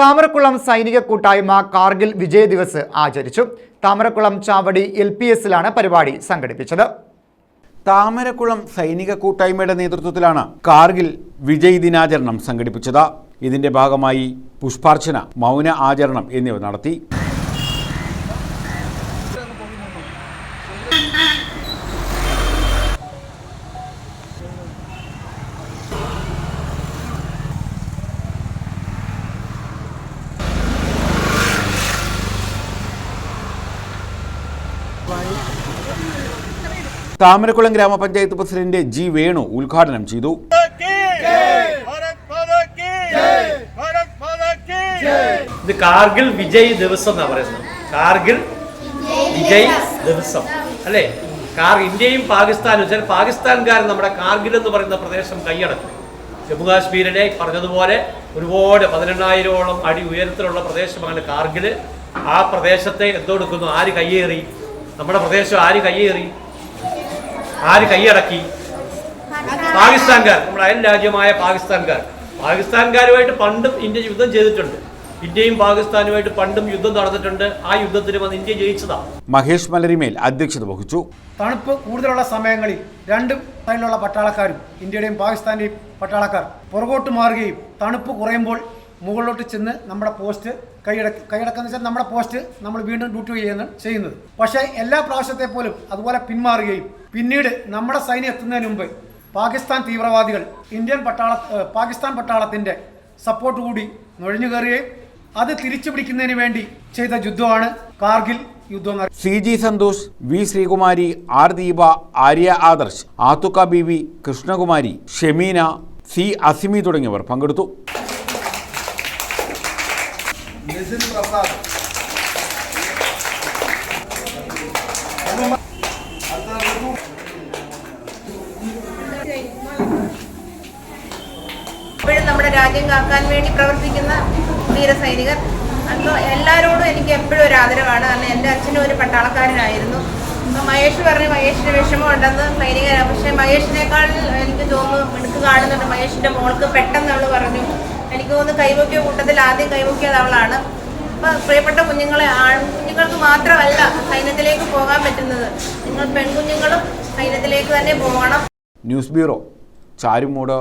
താമരക്കുളം സൈനിക കൂട്ടായ്മ കാർഗിൽ വിജയ ദിവസ് ആചരിച്ചു. താമരക്കുളം ചാവടി എൽ പി എസിലാണ് പരിപാടി സംഘടിപ്പിച്ചത്. താമരക്കുളം സൈനിക കൂട്ടായ്മയുടെ നേതൃത്വത്തിലാണ് കാർഗിൽ വിജയ് ദിനാചരണം സംഘടിപ്പിച്ചത്. ഇതിന്റെ ഭാഗമായി പുഷ്പാർച്ചന മൗന ആചരണം എന്നിവ നടത്തി. താമരക്കുളം ഗ്രാമപഞ്ചായത്ത് പ്രസിഡന്റ് ജി വേണു ഉദ്ഘാടനം ചെയ്തു. ഇത് കാർഗിൽ വിജയ് ദിവസം എന്നാ പറയുന്നത്. കാർഗിൽ വിജയ് ദിവസം. അല്ലേ? കാർ ഇന്ത്യയും പാകിസ്ഥാനും ചില പാകിസ്ഥാൻകാർ നമ്മുടെ കാർഗിൽ എന്ന് പറയുന്ന പ്രദേശം കൈയടക്കും. ജമ്മു കാശ്മീരിലെ പറഞ്ഞതുപോലെ ഒരുപാട് പതിനെണ്ണായിരോളം അടി ഉയരത്തിലുള്ള പ്രദേശമാണ് കാർഗിൽ ആ പ്രദേശത്തെ എന്തെടുക്കുന്നു ആര് കയ്യേറി? നമ്മുടെ പ്രദേശം ആര് കയ്യേറി? ആര് കൈയടക്കി പാകിസ്ഥാൻകാർ. നമ്മുടെ അയൽ രാജ്യമായ പാകിസ്ഥാൻകാർ. പാകിസ്ഥാൻകാരുമായിട്ട് പണ്ടും ഇന്ത്യ യുദ്ധം ചെയ്തിട്ടുണ്ട്. ഇന്ത്യയും പാകിസ്ഥാനുമായിട്ട് പണ്ടും യുദ്ധം നടന്നിട്ടുണ്ട്. ആ യുദ്ധത്തിന് വന്ന് ഇന്ത്യ ജയിച്ചതാണ് മഹേഷ് മലരിമേൽ അധ്യക്ഷത വഹിച്ചു. തണുപ്പ് കൂടുതലുള്ള സമയങ്ങളിൽ രണ്ട് സൈഡിലുള്ള പട്ടാളക്കാരും ഇന്ത്യയുടെയും പാകിസ്ഥാന്റെയും പട്ടാളക്കാർ പുറകോട്ട് മാറുകയും തണുപ്പ് കുറയുമ്പോൾ മുകളിലോട്ട് ചെന്ന് നമ്മുടെ പോസ്റ്റ് കൈയടക്കി കൈയടക്കുന്ന വെച്ചാൽ നമ്മുടെ പോസ്റ്റ് നമ്മൾ വീണ്ടും ഡ്യൂട്ടി ചെയ്യുന്ന ചെയ്യുന്നത്. പക്ഷേ എല്ലാ പ്രാവശ്യത്തെ പോലും അതുപോലെ പിന്മാറുകയും പിന്നീട് നമ്മുടെ സൈന്യം എത്തുന്നതിന് മുമ്പ് പാകിസ്ഥാൻ തീവ്രവാദികൾ ഇന്ത്യൻ പട്ടാള പാകിസ്ഥാൻ പട്ടാളത്തിന്റെ സപ്പോർട്ട് കൂടി നുഴഞ്ഞു കയറുകയും അത് തിരിച്ചു പിടിക്കുന്നതിന് വേണ്ടി ചെയ്ത യുദ്ധമാണ് കാർഗിൽ യുദ്ധം. C G Santhosh V Sreekumari R Deepa Arya Adarsh ആത്തുക്ക B V Krishnakumari Shemeena C Asimi തുടങ്ങിയവർ പങ്കെടുത്തു. എപ്പോഴും നമ്മുടെ രാജ്യം കാക്കാൻ വേണ്ടി പ്രവർത്തിക്കുന്ന വീര സൈനികർ അപ്പോൾ എല്ലാവരോടും എനിക്ക് എപ്പോഴും ഒരു ആദരവാണ്. കാരണം എന്റെ അച്ഛനും ഒരു പട്ടാളക്കാരനായിരുന്നു. അപ്പോൾ മഹേഷ് പറഞ്ഞു മഹേഷിന് വിഷമമുണ്ടെന്ന് സൈനികരാണ് പക്ഷേ മഹേഷിനേക്കാൾ എനിക്ക് തോന്നുന്നു മിടുക്ക് കാണുന്നുണ്ട് മഹേഷിന്റെ മോൾക്ക് പെട്ടെന്ന് അവൾ പറഞ്ഞു എനിക്ക് തോന്നുന്നു കൈമുക്കിയ കൂട്ടത്തിൽ ആദ്യം കൈമുക്കിയത് അവളാണ്. അപ്പോൾ പ്രിയപ്പെട്ട കുഞ്ഞുങ്ങളെ ആൺകുഞ്ഞുങ്ങൾക്ക് മാത്രമല്ല സൈന്യത്തിലേക്ക് പോകാൻ പറ്റുന്നത്. നിങ്ങൾ പെൺകുഞ്ഞുങ്ങളും സൈന്യത്തിലേക്ക് തന്നെ പോകണം. News bureau Charummood.